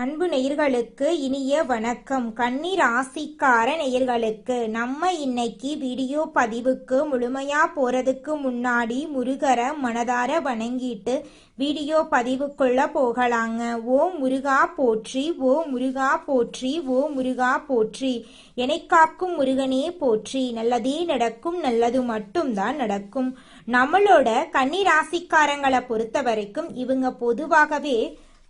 அன்பு நேயர்களுக்கு இனிய வணக்கம். கன்னி ராசிக்கார நேயர்களுக்கு நம்ம இன்னைக்கு வீடியோ பதிவுக்கு முழுமையா போறதுக்கு முன்னாடி முருகரை மனதார வணங்கிட்டு வீடியோ பதிவுக்குள்ள போகலாங்க. ஓ முருகா போற்றி ஓ முருகா போற்றி ஓ முருகா போற்றி. என்னை காக்கும் முருகனே போற்றி. நல்லதே நடக்கும் நல்லது மட்டும்தான் நடக்கும். நம்மளோட கன்னி ராசிக்காரங்களை பொறுத்த வரைக்கும் இவங்க பொதுவாகவே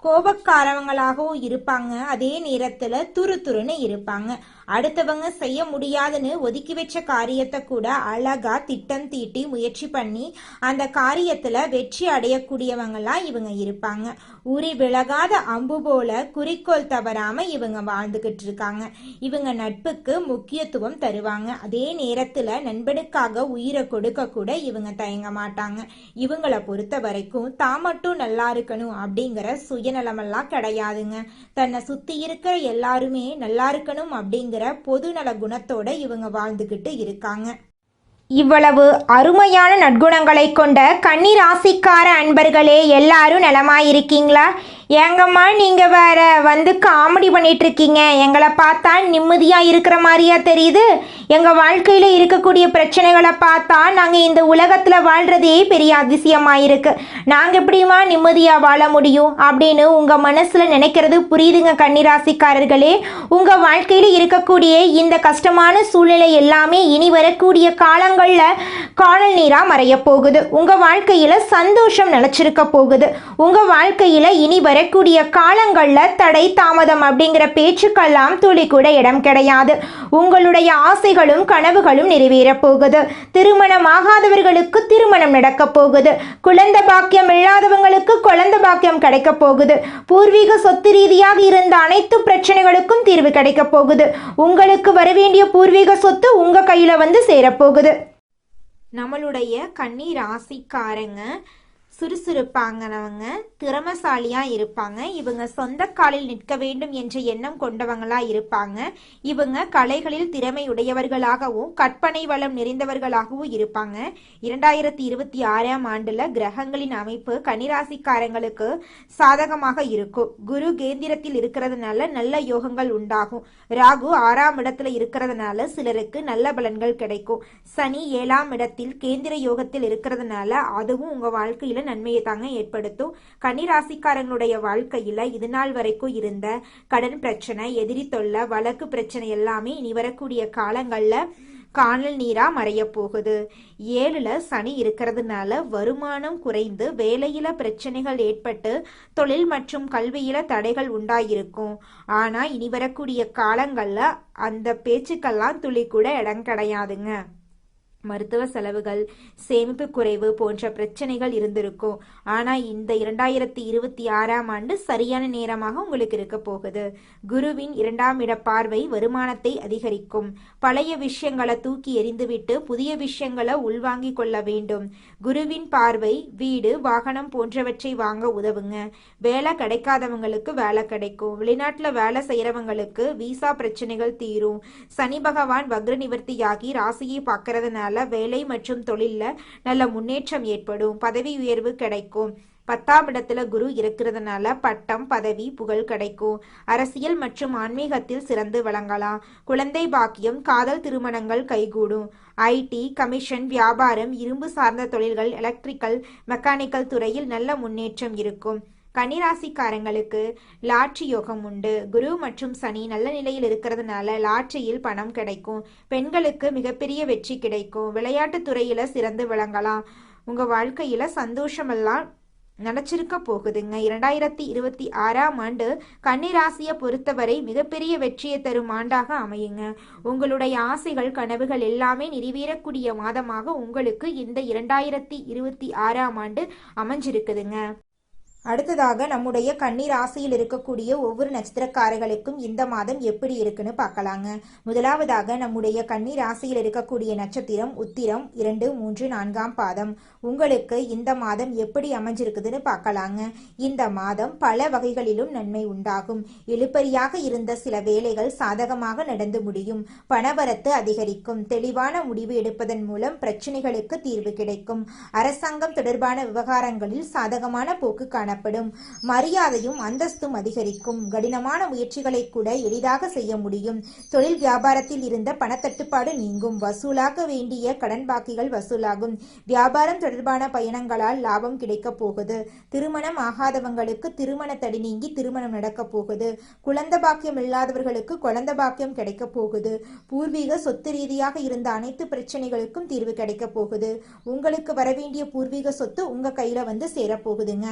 கோபக்காரவங்களாகவும் இருப்பாங்க. அதே நேரத்துல துரு துருன்னு இருப்பாங்க. அடுத்தவங்க செய்ய முடியாதுன்னு ஒதுக்கி வச்ச காரியத்தை கூட அழகா திட்டம் தீட்டி முயற்சி பண்ணி அந்த காரியத்துல வெற்றி அடையக்கூடியவங்கலாம் இவங்க இருப்பாங்க. உரி விலகாத அம்பு போல குறிக்கோள் தவறாம இவங்க வாழ்ந்துகிட்டு இருக்காங்க. இவங்க நட்புக்கு முக்கியத்துவம் தருவாங்க. அதே நேரத்துல நண்பனுக்காக உயிரை கொடுக்க கூட இவங்க தயங்க மாட்டாங்க. இவங்கள பொறுத்த வரைக்கும் தான் மட்டும் நல்லா இருக்கணும் அப்படிங்கிற சுயநலமெல்லாம் கிடையாதுங்க. தன்னை சுத்தி இருக்கிற எல்லாருமே நல்லா இருக்கணும் அப்படிங்கிற பொதுநல குணத்தோட இவங்க வாழ்ந்துகிட்டு இருக்காங்க. இவ்வளவு அருமையான நற்குணங்களை கொண்ட கன்னி ராசிக்கார அன்பர்களே எல்லாரும் நலமாயிருக்கீங்களா? ஏங்கம்மா நீங்கள் வேற வந்து காமெடி பண்ணிட்டு இருக்கீங்க எங்களை பார்த்தா நிம்மதியாக இருக்கிற மாதிரியா தெரியுது. எங்கள் வாழ்க்கையில் இருக்கக்கூடிய பிரச்சனைகளை பார்த்தா நாங்கள் இந்த உலகத்தில் வாழ்றதே பெரிய அதிசயமாக இருக்கு நாங்கள் எப்படிமா நிம்மதியாக வாழ முடியும் அப்படின்னு உங்கள் மனசில் நினைக்கிறது புரியுதுங்க கன்னிராசிக்காரர்களே. உங்கள் வாழ்க்கையில் இருக்கக்கூடிய இந்த கஷ்டமான சூழ்நிலை எல்லாமே இனி வரக்கூடிய காலங்கள் காலங்கள்ல காணல் நீராக மறைய போகுது. உங்கள் வாழ்க்கையில் சந்தோஷம் நினச்சிருக்க போகுது. உங்கள் வாழ்க்கையில் இனி வரக்கூடிய காலங்களில் தடை தாமதம் அப்படிங்கிற பேச்சுக்கெல்லாம் துளி கூட இடம் கிடையாது. உங்களுடைய ஆசைகளும் கனவுகளும் நிறைவேறப் போகுது. திருமணமாகாதவர்களுக்கு திருமணம் நடக்கப் போகுது. குழந்தை பாக்கியம் இல்லாதவங்களுக்கு குழந்தை பாக்கியம் கிடைக்கப் போகுது. பூர்வீக சொத்து ரீதியாக இருந்த அனைத்து பிரச்சனைகளுக்கும் தீர்வு கிடைக்கப் போகுது. உங்களுக்கு வரவேண்டிய பூர்வீக சொத்து உங்கள் கையில் வந்து சேரப்போகுது நம்மளுடைய கன்னி ராசிக்காரங்க சுறுசுறுப்பாங்கனவங்க திறமசாலியா இருப்பாங்க. இவங்க சொந்த காலில் நிற்க வேண்டும் என்ற எண்ணம் கொண்டவங்களா இருப்பாங்க. இவங்க கலைகளில் திறமை உடையவர்களாகவும் கற்பனை வளம் நிறைந்தவர்களாகவும் இருப்பாங்க. இரண்டாயிரத்தி இருபத்தி ஆறாம் ஆண்டுல கிரகங்களின் அமைப்பு கனிராசிக்காரங்களுக்கு சாதகமாக இருக்கும். குரு கேந்திரத்தில் இருக்கிறதுனால நல்ல யோகங்கள் உண்டாகும். ராகு ஆறாம் இடத்துல இருக்கிறதுனால சிலருக்கு நல்ல பலன்கள் கிடைக்கும். சனி ஏழாம் இடத்தில் கேந்திர யோகத்தில் இருக்கிறதுனால அதுவும் உங்க வாழ்க்கையில நன்மையை தாங்க ஏற்படுத்தும். கன்னிராசிக்காரங்களுடைய வாழ்க்கையில இது நாள் வரைக்கும் இருந்த கடன் பிரச்சனை எதிரி தொல்லை வழக்கு பிரச்சனை எல்லாமே இனி வரக்கூடிய காலங்கள்ல காணல் நீரா மறைய போகுது. ஏழுல சனி இருக்கிறதுனால வருமானம் குறைந்து வேலையில பிரச்சனைகள் ஏற்பட்டு தொழில் மற்றும் கல்வியில தடைகள் உண்டாயிருக்கும். ஆனா இனி வரக்கூடிய காலங்கள்ல அந்த பேச்சுக்கெல்லாம் துளி கூட இடம் கிடையாதுங்க. மருத்துவ செலவுகள் சேமிப்பு குறைவு போன்ற பிரச்சனைகள் இருந்திருக்கும். ஆனா இந்த இரண்டாயிரத்தி இருபத்தி ஆறாம் ஆண்டு சரியான நேரமாக உங்களுக்கு இருக்க போகுது. குருவின் இரண்டாம் இட பார்வை வருமானத்தை அதிகரிக்கும். பழைய விஷயங்களை தூக்கி எறிந்துவிட்டு புதிய விஷயங்களை உள்வாங்கிக் கொள்ள வேண்டும். குருவின் பார்வை வீடு வாகனம் போன்றவற்றை வாங்க உதவுங்க. வேலை கிடைக்காதவங்களுக்கு வேலை கிடைக்கும். வெளிநாட்டுல வேலை செய்யறவங்களுக்கு விசா பிரச்சனைகள் தீரும். சனி பகவான் வக்ர நிவர்த்தியாகி ராசியை பார்க்கறதுனால வேலை மற்றும் தொழில்ல நல்ல முன்னேற்றம் ஏற்படும். பதவி உயர்வு கிடைக்கும். பத்தாம் இடத்துல குரு இருக்கிறதுனால பட்டம் பதவி புகழ் கிடைக்கும். அரசியல் மற்றும் ஆன்மீகத்தில் சிறந்து விளங்கலாம். குழந்தை பாக்கியம் காதல் திருமணங்கள் கைகூடும். ஐடி கமிஷன் வியாபாரம் இரும்பு சார்ந்த தொழில்கள் எலக்ட்ரிக்கல் மெக்கானிக்கல் துறையில் நல்ல முன்னேற்றம் இருக்கும். கன்னிராசிக்காரங்களுக்கு லாட்சி யோகம் உண்டு. குரு மற்றும் சனி நல்ல நிலையில் இருக்கிறதுனால லாட்சியில் பணம் கிடைக்கும். பெண்களுக்கு மிகப்பெரிய வெற்றி கிடைக்கும். விளையாட்டு துறையில சிறந்து விளங்கலாம். உங்க வாழ்க்கையில சந்தோஷமெல்லாம் நினைச்சிருக்க போகுதுங்க. இரண்டாயிரத்தி இருபத்தி ஆறாம் ஆண்டு கன்னிராசியை பொறுத்தவரை மிகப்பெரிய வெற்றியை தரும் ஆண்டாக அமையுங்க. உங்களுடைய ஆசைகள் கனவுகள் எல்லாமே நிறைவேறக்கூடிய மாதமாக உங்களுக்கு இந்த இரண்டாயிரத்தி இருபத்தி ஆறாம் ஆண்டு அமைஞ்சிருக்குதுங்க. அடுத்ததாக நம்முடைய கன்னி ராசியில் இருக்கக்கூடிய ஒவ்வொரு நட்சத்திரக்காரர்களுக்கும் இந்த மாதம் எப்படி இருக்குன்னு பார்க்கலாங்க. முதலாவதாக நம்முடைய கன்னி ராசியில் இருக்கக்கூடிய நட்சத்திரம் உத்திரம் இரண்டு மூன்று நான்காம் பாதம். உங்களுக்கு இந்த மாதம் எப்படி அமைஞ்சிருக்குதுன்னு பார்க்கலாங்க. இந்த மாதம் பல வகைகளிலும் நன்மை உண்டாகும். எழுப்பறியாக இருந்த சில வேலைகள் சாதகமாக நடந்து முடியும். பணவரத்து அதிகரிக்கும். தெளிவான முடிவு எடுப்பதன் மூலம் பிரச்சனைகளுக்கு தீர்வு கிடைக்கும். அரசாங்கம் தொடர்பான விவகாரங்களில் சாதகமான போக்கு காண காணப்படும் மரியாதையும் அந்தஸ்தும் அதிகரிக்கும். கடினமான முயற்சிகளை கூட எளிதாக செய்ய முடியும். தொழில் வியாபாரத்தில் இருந்த பணத்தட்டுப்பாடு நீங்கும். வசூலாக்க வேண்டிய கடன் பாக்கிகள் வசூலாகும். வியாபாரம் தொடர்பான பயணங்களால் லாபம் கிடைக்கப் போகுது. திருமணம் ஆகாதவங்களுக்கு திருமண தடி நீங்கி திருமணம் நடக்கப் போகுது. குழந்த பாக்கியம் இல்லாதவர்களுக்கு குழந்த பாக்கியம் கிடைக்கப் போகுது. பூர்வீக சொத்து ரீதியாக இருந்த அனைத்து பிரச்சனைகளுக்கும் தீர்வு கிடைக்கப் போகுது. உங்களுக்கு வரவேண்டிய பூர்வீக சொத்து உங்க கையில வந்து சேரப்போகுதுங்க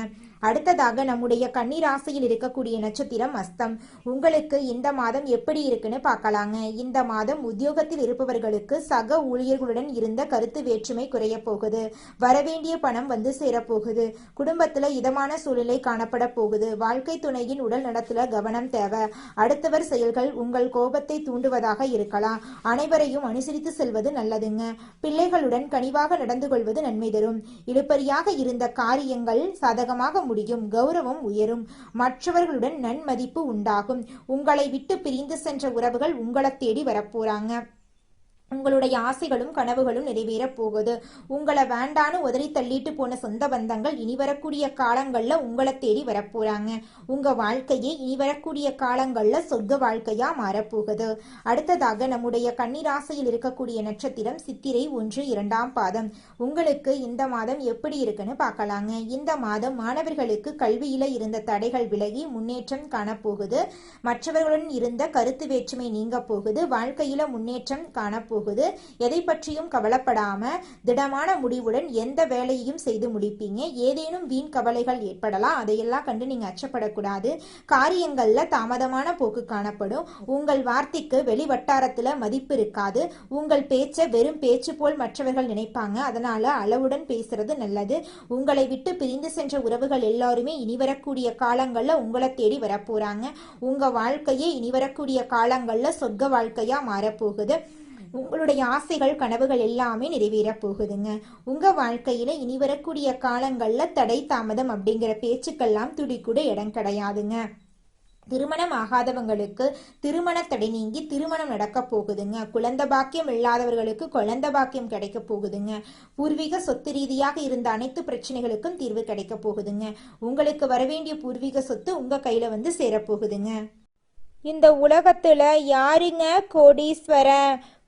அடுத்ததாக நம்முடைய கன்னிராசியில் இருக்கக்கூடிய நட்சத்திரம் அஸ்தம். உங்களுக்கு இந்த மாதம் எப்படி இருக்குன்னு பார்க்கலாங்க. இந்த மாதம் உத்தியோகத்தில் இருப்பவர்களுக்கு சக ஊழியர்களுடன் இருந்த கருத்து வேற்றுமை குறைய போகுது. வரவேண்டிய பணம் வந்து சேரப்போகுது குடும்பத்துல இதமான சூழ்நிலை காணப்பட போகுது. வாழ்க்கை துணையின் உடல் நடத்துல கவனம் தேவை. அடுத்தவர் செயல்கள் உங்கள் கோபத்தை தூண்டுவதாக இருக்கலாம். அனைவரையும் அனுசரித்து செல்வது நல்லதுங்க. பிள்ளைகளுடன் கனிவாக நடந்து கொள்வது நன்மை தரும். இழுப்பறியாக இருந்த காரியங்கள் சாதகமாக முடியும் கௌரவம் உயரும். மற்றவர்களுடன் நன்மதிப்பு உண்டாகும். உங்களை விட்டு பிரிந்து சென்ற உறவுகள் உங்களை தேடி வரப்போறாங்க. உங்களுடைய ஆசைகளும் கனவுகளும் நிறைவேறப் போகுது. உங்களை வேண்டான்னு உதறி தள்ளிட்டு போன சொந்த பந்தங்கள் இனி வரக்கூடிய காலங்களில் உங்களை தேடி வரப்போறாங்க. உங்க வாழ்க்கையே இனி வரக்கூடிய காலங்களில் சொர்க்க வாழ்க்கையா மாறப்போகுது. அடுத்ததாக நம்முடைய கன்னிராசியில் இருக்கக்கூடிய நட்சத்திரம் சித்திரை ஒன்று இரண்டாம் பாதம். உங்களுக்கு இந்த மாதம் எப்படி இருக்குன்னு பார்க்கலாங்க. இந்த மாதம் மாணவர்களுக்கு கல்வியில இருந்த தடைகள் விலகி முன்னேற்றம் காணப்போகுது. மற்றவர்களுடன் இருந்த கருத்து வேற்றுமை நீங்க போகுது. வாழ்க்கையில முன்னேற்றம் காணப்போகுது. எதை பற்றியும் கவலைப்படாம திடமான முடிவுடன் எந்த வேலையையும் செய்து முடிப்பீங்க. ஏதேனும் வீண் கவலைகள் ஏற்படலாம். அதையெல்லாம் கண்டு நீங்க அச்சப்படக்கூடாது. காரியங்கள்ல தாமதமான போக்கு காணப்படும். உங்கள் வார்த்தைக்கு வெளி வட்டாரத்துல மதிப்பு இருக்காது. உங்கள் பேச்சை வெறும் பேச்சு போல் மற்றவர்கள் நினைப்பாங்க. அதனால அளவுடன் பேசுறது நல்லது. உங்களை விட்டு பிரிந்து சென்ற உறவுகள் எல்லாருமே இனி வரக்கூடிய காலங்கள்ல உங்களை தேடி வரப்போறாங்க. உங்க வாழ்க்கையே இனி வரக்கூடிய காலங்கள்ல சொர்க்க வாழ்க்கையா மாறப்போகுது. உங்களுடைய ஆசைகள் கனவுகள் எல்லாமே நிறைவேறப் போகுதுங்க உங்க வாழ்க்கையில இனி வரக்கூடிய காலங்கள்ல தடை தாமதம் அப்படிங்கிற பேச்சுக்கெல்லாம் துடி கூட இடம் கிடையாதுங்க. திருமணம் ஆகாதவங்களுக்கு திருமண தடை நீங்கி திருமணம் நடக்க போகுதுங்க. குழந்த பாக்கியம் இல்லாதவர்களுக்கு குழந்த பாக்கியம் கிடைக்க போகுதுங்க. பூர்வீக சொத்து ரீதியாக இருந்த அனைத்து பிரச்சனைகளுக்கும் தீர்வு கிடைக்க போகுதுங்க. உங்களுக்கு வரவேண்டிய பூர்வீக சொத்து உங்க கையில வந்து சேரப்போகுதுங்க இந்த உலகத்துல யாருங்க கோடீஸ்வரன்?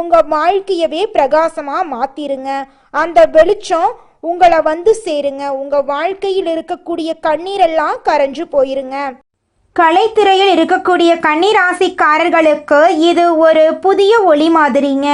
உங்க வாழ்க்கையவே பிரகாசமா மாத்திருங்க. அந்த வெளிச்சம் உங்களை வந்து சேருங்க. உங்க வாழ்க்கையில் இருக்கக்கூடிய கண்ணீரெல்லாம் கரைஞ்சு போயிருங்க. கலைத்துறையில் இருக்கக்கூடிய கன்னிராசிக்காரர்களுக்கு இது ஒரு புதிய ஒளி மாதிரிங்க.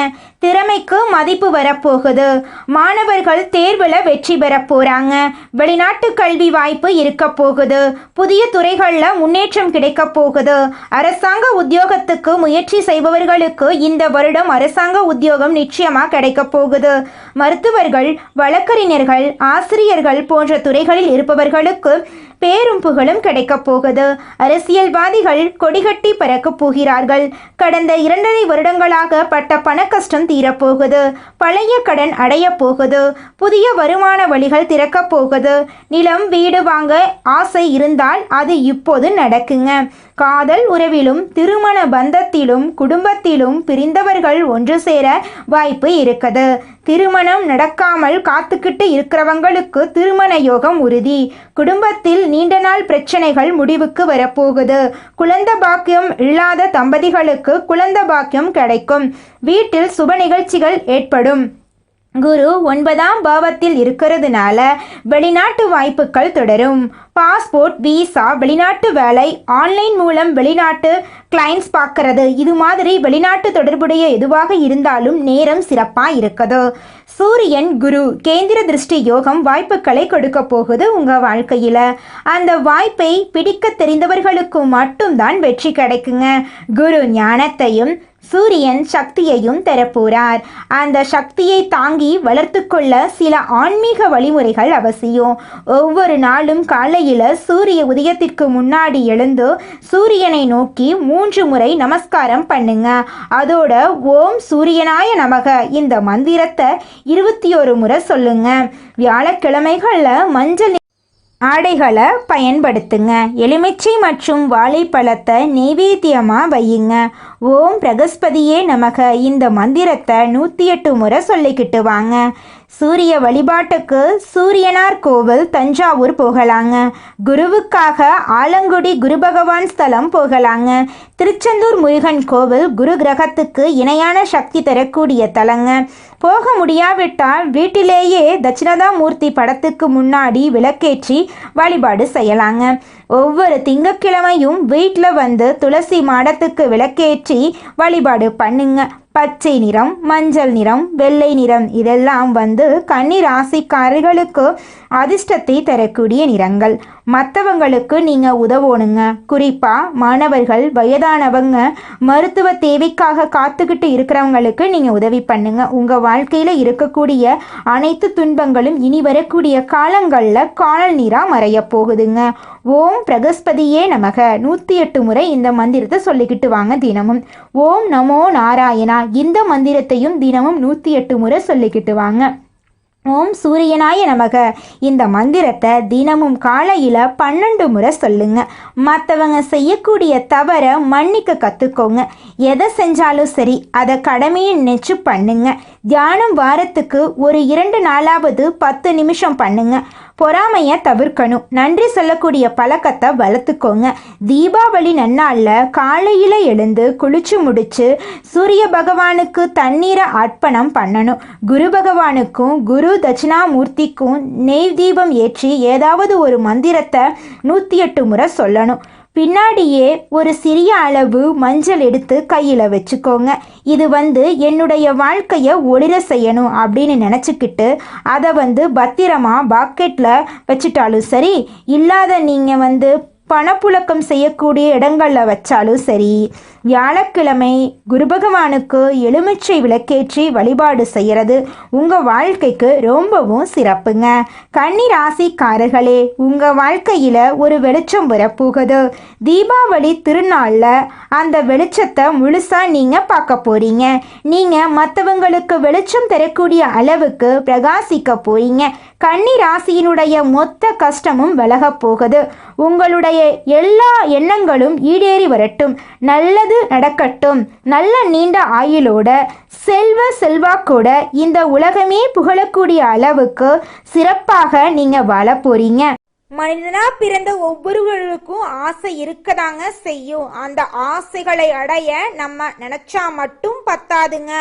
திறமைக்கு மதிப்பு வரப்போகுது. மாணவர்கள் தேர்வில் வெற்றி பெற போகிறாங்க வெளிநாட்டு கல்வி வாய்ப்பு இருக்க போகுது. புதிய துறைகளில் முன்னேற்றம் கிடைக்க போகுது. அரசாங்க உத்தியோகத்துக்கு முயற்சி செய்பவர்களுக்கு இந்த வருடம் அரசாங்க உத்தியோகம் நிச்சயமாக கிடைக்க போகுது. மருத்துவர்கள் வழக்கறிஞர்கள் ஆசிரியர்கள் போன்ற துறைகளில் இருப்பவர்களுக்கு பேரும் புகழும் கிடைக்கப் போகுது. அரசியல்வாதிகள் கொடிகட்டி பறக்கப் போகிறார்கள். கடந்த இரண்டரை வருடங்களாக பட்ட பண கஷ்டம் தீரப்போகுது. பழைய கடன் அடையப் போகுது புதிய வருமான வழிகள் திறக்கப் போகுது நிலம் வீடு வாங்க ஆசை இருந்தால் அது இப்போது நடக்குங்க. காதல் உறவிலும் திருமண பந்தத்திலும் குடும்பத்திலும் பிரிந்தவர்கள் ஒன்று சேர வாய்ப்பு இருக்குது. திருமணம் நடக்காமல் காத்துக்கிட்டு இருக்கிறவங்களுக்கு திருமண யோகம் உறுதி. குடும்பத்தில் நீண்ட நாள் பிரச்சனைகள் முடிவுக்கு வரப்போகுது. குழந்த பாக்கியம் இல்லாத தம்பதிகளுக்கு குழந்த பாக்கியம் கிடைக்கும். வீட்டில் சுப நிகழ்ச்சிகள் ஏற்படும். குரு ஒன்பதாம் பாவத்தில் இருக்கிறதுனால வெளிநாட்டு வாய்ப்புகள் தொடரும். பாஸ்போர்ட் விசா வெளிநாட்டு வேலை ஆன்லைன் மூலம் வெளிநாட்டு கிளைண்ட்ஸ் பார்க்கறது. இது மாதிரி வெளிநாட்டு தொடர்புடைய எதுவாக இருந்தாலும் நேரம் சிறப்பாக இருக்குது. சூரியன் குரு கேந்திர திருஷ்டி யோகம் வாய்ப்புகளை கொடுக்க போகுது உங்கள் வாழ்க்கையில். அந்த வாய்ப்பை பிடிக்க தெரிந்தவர்களுக்கு மட்டும்தான் வெற்றி கிடைக்குங்க. குரு ஞானத்தையும் சூரியன் சக்தியையும் தரப்போறார் அந்த சக்தியை தாங்கி வளர்த்து கொள்ள சில ஆன்மீக வழிமுறைகள் அவசியம். ஒவ்வொரு நாளும் காலையில் சூரிய உதயத்திற்கு முன்னாடி எழுந்து சூரியனை நோக்கி மூன்று முறை நமஸ்காரம் பண்ணுங்க. அதோட ஓம் சூரியனாய நமக. இந்த மந்திரத்தை இருபத்தி ஒரு முறை சொல்லுங்க. வியாழக்கிழமைகளில் மஞ்சள் ஆடைகளை பயன்படுத்துங்க. எலுமிச்சை மற்றும் வாழைப்பழத்தை நெவேத்தியமாக வையுங்க. ஓம் பிரகஸ்பதியே நமக. இந்த மந்திரத்தை நூற்றி எட்டு முறை சொல்லிக்கிட்டு வாங்க. சூரிய வழிபாட்டுக்கு சூரியனார் கோவில் தஞ்சாவூர் போகலாங்க. குருவுக்காக ஆலங்குடி குரு பகவான் ஸ்தலம் போகலாங்க. திருச்செந்தூர் முருகன் கோவில் குரு கிரகத்துக்கு இணையான சக்தி தரக்கூடிய தலங்க. போக முடியாவிட்டால் வீட்டிலேயே தட்சிணதாமூர்த்தி படத்துக்கு முன்னாடி விளக்கேற்றி வழிபாடு செய்யலாங்க. ஒவ்வொரு திங்கட்கிழமையும் வீட்டில் வந்து துளசி மாடத்துக்கு விளக்கேற்றி வழிபாடு பண்ணுங்க. பச்சை நிறம் மஞ்சள் நிறம் வெள்ளை நிறம் இதெல்லாம் வந்து கன்னி ராசிக்காரர்களுக்கு அதிர்ஷ்டத்தை தரக்கூடிய நிறங்கள். மற்றவங்களுக்கு நீங்கள் உதவணுங்க. குறிப்பாக மாணவர்கள் வயதானவங்க மருத்துவ தேவைக்காக காத்துக்கிட்டு இருக்கிறவங்களுக்கு நீங்கள் உதவி பண்ணுங்க. உங்கள் வாழ்க்கையில் இருக்கக்கூடிய அனைத்து துன்பங்களும் இனி வரக்கூடிய காலங்களில் காணல் நீராக மறைய போகுதுங்க. ஓம் பிரகஸ்பதியே நமக. நூற்றி எட்டு முறை இந்த மந்திரத்தை சொல்லிக்கிட்டு வாங்க தினமும். ஓம் நமோ நாராயணா. இந்த மந்திரத்தையும் தினமும் நூற்றி எட்டு முறை சொல்லிக்கிட்டு வாங்க. ஓம் சூரியனாய நமக. இந்த மந்திரத்தை தினமும் காலையில் பன்னெண்டு முறை சொல்லுங்க. மற்றவங்க செய்யக்கூடிய தவறை மன்னிக்க கற்றுக்கோங்க எதை செஞ்சாலும் சரி அதை கடமையை நினச்சி பண்ணுங்க. தியானம் வாரத்துக்கு ஒரு இரண்டு நாளாவது பத்து நிமிஷம் பண்ணுங்க. பொறாமையை தவிர்க்கணும். நன்றி சொல்லக்கூடிய பழக்கத்தை வளர்த்துக்கோங்க. தீபாவளி நன்னாளில் காலையில் எழுந்து குளிச்சு முடிச்சு சூரிய பகவானுக்கு தண்ணீரை அர்ப்பணம் பண்ணணும். குரு பகவானுக்கும் குரு தட்சிணாமூர்த்திக்கும் நெய் தீபம் ஏற்றி ஏதாவது ஒரு மந்திரத்தை நூற்றி எட்டு முறை சொல்லணும். பின்னாடியே ஒரு சிறிய அளவு மஞ்சள் எடுத்து கையில் வச்சுக்கோங்க. இது வந்து என்னுடைய வாழ்க்கையை ஒளிர செய்யணும் அப்படின்னு நினச்சிக்கிட்டு அதை வந்து பத்திரமா பாக்கெட்டில் வச்சுட்டாலும் சரி இல்லாத நீங்கள் வந்து பணப்புழக்கம் செய்யக்கூடிய இடங்களில் வச்சாலும் சரி வியாழக்கிழமை குரு பகவானுக்கு எலுமிச்சை விளக்கேற்றி வழிபாடு செய்கிறது உங்கள் வாழ்க்கைக்கு ரொம்பவும் சிறப்புங்க. கன்னி ராசிக்காரர்களே உங்கள் வாழ்க்கையில் ஒரு வெளிச்சம் வரப்போகுது. தீபாவளி திருநாளில் அந்த வெளிச்சத்தை முழுசாக நீங்கள் பார்க்க போகிறீங்க நீங்கள் மற்றவங்களுக்கு வெளிச்சம் தரக்கூடிய அளவுக்கு பிரகாசிக்க போகிறீங்க கன்னி ராசியினுடைய மொத்த கஷ்டமும் விலகப் போகுது. உங்களுடைய எல்லா எண்ணங்களும் ஈடேறி வரட்டும். நல்லது நடக்கட்டும். நல்ல நீண்ட ஆயுளோட செல்வ செல்வாக்கோட இந்த உலகமே புகழக்கூடிய அளவுக்கு சிறப்பாக நீங்க வாழ போறீங்க. மனிதனா பிறந்த ஒவ்வொருவருக்கும் ஆசை இருக்கதாங்க செய்யும். அந்த ஆசைகளை அடைய நம்ம நினைச்சா மட்டும் பத்தாதுங்க.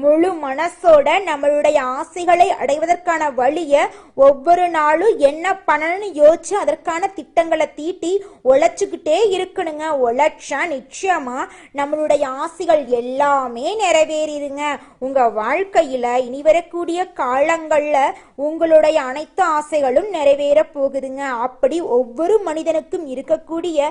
முழு மனசோட நம்மளுடைய ஆசைகளை அடைவதற்கான வழிய ஒவ்வொரு நாளும் என்ன பண்ணணும்னு யோசிச்சு அதற்கான திட்டங்களை தீட்டி உழைச்சுக்கிட்டே இருக்கணுங்க. உழைச்சா நிச்சயமா நம்மளுடைய ஆசைகள் எல்லாமே நிறைவேறிடுங்க. உங்க வாழ்க்கையில இனி வரக்கூடிய காலங்கள்ல உங்களுடைய அனைத்து ஆசைகளும் நிறைவேற போகுதுங்க. அப்படி ஒவ்வொரு மனிதனுக்கும் இருக்கக்கூடிய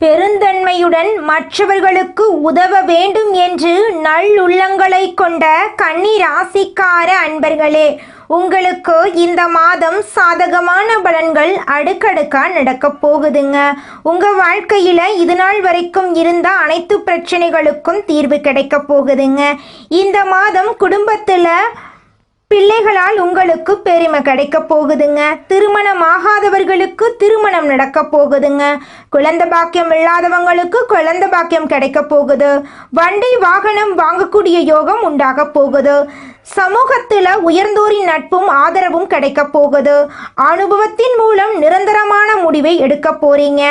பெருந்தன்மையுடன் மற்றவர்களுக்கு உதவ வேண்டும் என்று நல்லுள்ளங்களை கொண்ட கன்னி ராசிக்கார அன்பர்களே உங்களுக்கு இந்த மாதம் சாதகமான பலன்கள் அடுக்கடுக்காக நடக்க போகுதுங்க. உங்க வாழ்க்கையில இது நாள் வரைக்கும் இருந்த அனைத்து பிரச்சனைகளுக்கும் தீர்வு கிடைக்க போகுதுங்க. இந்த மாதம் குடும்பத்துல பிள்ளைகளால் உங்களுக்கு பெருமை கிடைக்க போகுதுங்க. திருமணம் ஆகாதவர்களுக்கு திருமணம் நடக்க போகுதுங்க. குழந்தை பாக்கியம் இல்லாதவங்களுக்கு குழந்தை பாக்கியம் கிடைக்க போகுது. வண்டி வாகனம் வாங்கக்கூடிய யோகம் உண்டாக போகுது. சமூகத்தில் உயர்ந்தோரின் நட்பும் ஆதரவும் கிடைக்க போகுது. அனுபவத்தின் மூலம் நிரந்தரமான முடிவை எடுக்க போறீங்க.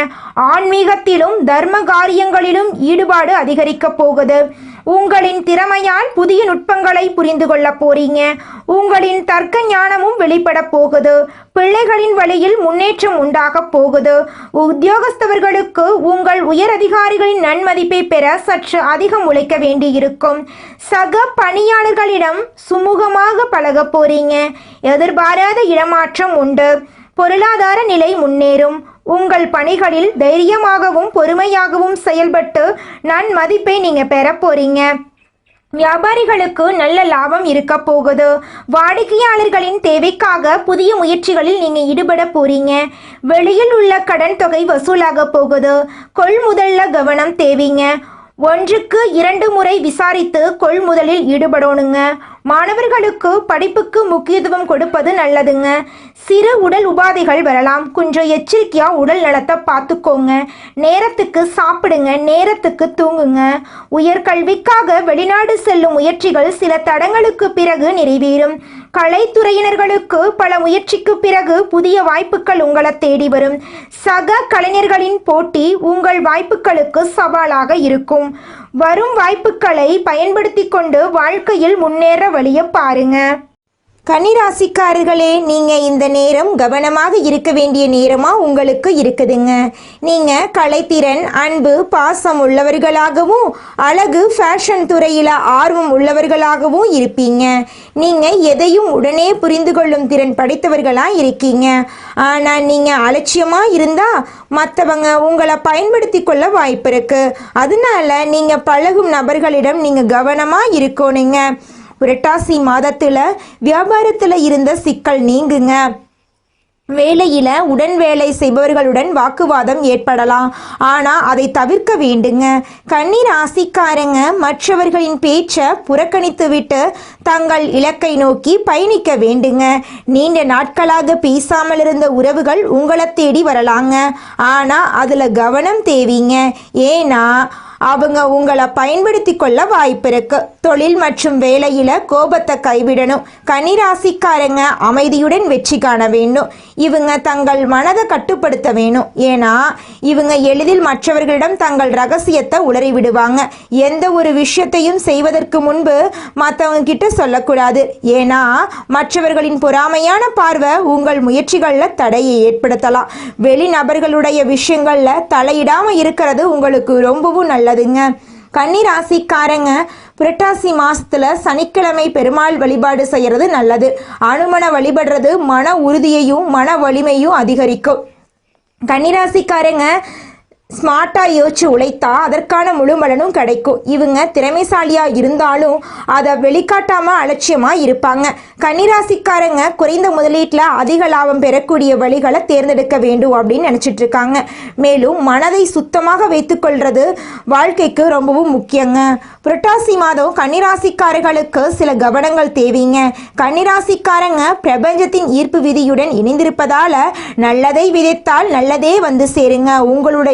ஆன்மீகத்திலும் தர்ம காரியங்களிலும் ஈடுபாடு அதிகரிக்க போகுது. உங்களின் திறமையால் புதிய நுட்பங்களை புரிந்து கொள்ள போறீங்க. உங்களின் தர்க்க ஞானமும் வெளிப்பட போகுது. பிள்ளைகளின் வழியில் முன்னேற்றம் உண்டாக போகுது. உத்தியோகஸ்தவர்களுக்கு உங்கள் உயர் அதிகாரிகளின் நன்மதிப்பை பெற சற்று அதிகம் உழைக்க வேண்டியிருக்கும். சக பணியாளர்களிடம் சுமூகமாக பழக போறீங்க. எதிர்பாராத இடமாற்றம் உண்டு. பொருளாதார நிலை முன்னேறும். உங்கள் பணிகளில் தைரியமாகவும் பொறுமையாகவும் செயல்பட்டு நன்மதிப்பை நீங்கள் பெற போறீங்க. வியாபாரிகளுக்கு நல்ல லாபம் இருக்க போகுது. வாடிக்கையாளர்களின் தேவைக்காக புதிய முயற்சிகளில் நீங்கள் ஈடுபட போறீங்க. வெளியில் உள்ள கடன் தொகை வசூலாக போகுது. கொள்முதல்ல கவனம் தேவைங்க. ஒன்றுக்கு இரண்டு முறை விசாரித்து கொள்முதலில் ஈடுபடணுங்க. மாணவர்களுக்கு படிப்புக்கு முக்கியத்துவம் கொடுப்பது நல்லதுங்க. சிறு உடல் உபாதைகள் வரலாம். கொஞ்சம் எச்சரிக்கையாக உடல் நலத்தை பார்த்துக்கோங்க. நேரத்துக்கு சாப்பிடுங்க. நேரத்துக்கு தூங்குங்க. உயர்கல்விக்காக வெளிநாடு செல்லும் முயற்சிகள் சில தடங்களுக்கு பிறகு நிறைவேறும். கலைத்துறையினர்களுக்கு பல முயற்சிக்கு பிறகு புதிய வாய்ப்புகள் உங்களை தேடி வரும். சக கலைஞர்களின் போட்டி உங்கள் வாய்ப்புகளுக்கு சவாலாக இருக்கும். வரும் வாய்ப்புகளை பயன்படுத்தி கொண்டு வாழ்க்கையில் முன்னேற வழிய பாருங்கள் கன்னிராசிக்காரர்களே நீங்கள் இந்த நேரம் கவனமாக இருக்க வேண்டிய நேரமாக உங்களுக்கு இருக்குதுங்க. நீங்கள் கலைத்திறன் அன்பு பாசம் உள்ளவர்களாகவும் அழகு ஃபேஷன் துறையில் ஆர்வம் உள்ளவர்களாகவும் இருப்பீங்க. நீங்கள் எதையும் உடனே புரிந்து கொள்ளும் திறன் படைத்தவர்களாக இருக்கீங்க. ஆனால் நீங்கள் அலட்சியமாக இருந்தால் மற்றவங்க உங்களை பயன்படுத்தி கொள்ள வாய்ப்பு இருக்குது அதனால நீங்கள் பழகும் நபர்களிடம் நீங்கள் கவனமாக இருக்கணுங்க. புரட்டாசி மாதத்தில் வியாபாரத்தில் இருந்த சிக்கல் நீங்குங்க. வேலையில் உடன் வேலை செய்பவர்களுடன் வாக்குவாதம் ஏற்படலாம். ஆனால் அதை தவிர்க்க வேண்டுங்க. கன்னி ராசிக்காரங்க மற்றவர்களின் பேச்சை புறக்கணித்துவிட்டு தங்கள் இலக்கை நோக்கி பயணிக்க வேண்டுங்க. நீண்ட நாட்களாக பேசாமல் இருந்த உறவுகள் உங்களை தேடி வரலாங்க. ஆனால் அதில் கவனம் தேவைங்க. ஏன்னா அவங்க உங்களை பயன்படுத்தி கொள்ள வாய்ப்பு இருக்கு தொழில் மற்றும் வேலையில கோபத்தை கைவிடணும். கனிராசிக்காரங்க அமைதியுடன் வெற்றி காண வேண்டும். இவங்க தங்கள் மனதை கட்டுப்படுத்த வேணும். ஏன்னா இவங்க எளிதில் மற்றவர்களிடம் தங்கள் ரகசியத்தை உளறி விடுவாங்க. எந்த ஒரு விஷயத்தையும் செய்வதற்கு முன்பு மற்றவங்க கிட்ட சொல்லக்கூடாது. ஏன்னா மற்றவர்களின் பொறாமையான பார்வை உங்கள் முயற்சிகளில் தடையை ஏற்படுத்தலாம். வெளிநபர்களுடைய விஷயங்களில் தலையிடாமல் இருக்கிறது உங்களுக்கு ரொம்பவும் நல்ல நல்லதுங்க. கன்னி ராசிக்காரங்க புரட்டாசி மாசத்துல சனிக்கிழமை பெருமாள் வழிபாடு செய்யறது நல்லது. அனுமனை வழிபடுறது மன உறுதியையும் மன வலிமையும் அதிகரிக்கும். கன்னிராசிக்காரங்க ஸ்மார்ட்டாக யோசிச்சு உழைத்தா அதற்கான முழு பலனும் கிடைக்கும். இவங்க திறமைசாலியாக இருந்தாலும் அதை வெளிக்காட்டாமல் அலட்சியமாக இருப்பாங்க. கன்னிராசிக்காரங்க குறைந்த முதலீட்டில் அதிக லாபம் பெறக்கூடிய வழிகளை தேர்ந்தெடுக்க வேண்டும் அப்படின்னு நினச்சிட்டு இருக்காங்க. மேலும் மனதை சுத்தமாக வைத்துக்கொள்வது வாழ்க்கைக்கு ரொம்பவும் முக்கியங்க. புரட்டாசி மாதம் கன்னிராசிக்காரர்களுக்கு சில கவனங்கள் தேவைங்க. கன்னிராசிக்காரங்க பிரபஞ்சத்தின் ஈர்ப்பு விதியுடன் இணைந்திருப்பதால் நல்லதை விதைத்தால் நல்லதே வந்து சேருங்க. உங்களுடைய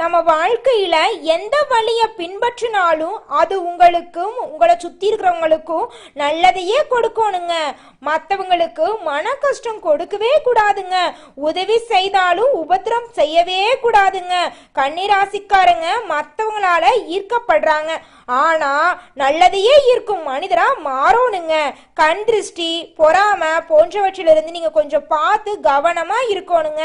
நம்ம வாழ்க்கையில எந்த வழியை பின்பற்றினாலும் அது உங்களுக்கும் உங்களை சுத்தி இருக்கிறவங்களுக்கும் நல்லதையே கொடுக்கணுங்க. மற்றவங்களுக்கு மன கஷ்டம் கொடுக்கவே கூடாதுங்க. உதவி செய்தாலும் உபத்திரம் செய்யவே கூடாதுங்க. கன்னிராசிக்காரங்க மற்றவங்களால ஈர்க்கப்படுறாங்க. ஆனா நல்லதையே ஈர்க்கும் மனிதரா மாறணுங்க. கண் திருஷ்டி பொறாம போன்றவற்றிலிருந்து நீங்க கொஞ்சம் பார்த்து கவனமா இருக்கணுங்க.